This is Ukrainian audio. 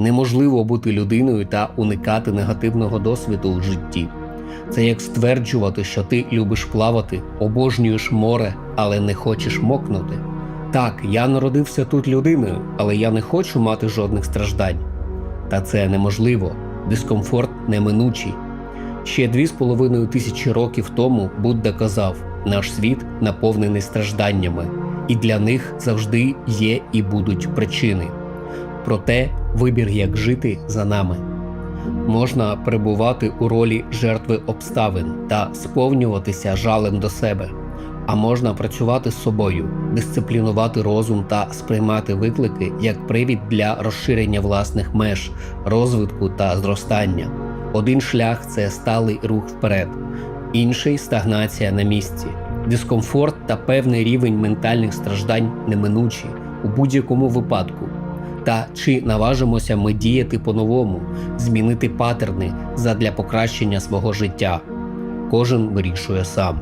Неможливо бути людиною та уникати негативного досвіду у житті. Це як стверджувати, що ти любиш плавати, обожнюєш море, але не хочеш мокнути. Так, я народився тут людиною, але я не хочу мати жодних страждань. Та це неможливо, дискомфорт неминучий. Ще дві з половиною тисячі років тому Будда казав: наш світ наповнений стражданнями, і для них завжди є і будуть причини. Проте вибір, як жити, за нами. Можна перебувати у ролі жертви обставин та сповнюватися жалем до себе, а можна працювати з собою, дисциплінувати розум та сприймати виклики як привід для розширення власних меж, розвитку та зростання. Один шлях це сталий рух вперед, інший стагнація на місці. Дискомфорт та певний рівень ментальних страждань неминучі у будь-якому випадку. Та чи наважимося ми діяти по-новому, змінити патерни задля покращення свого життя? Кожен вирішує сам.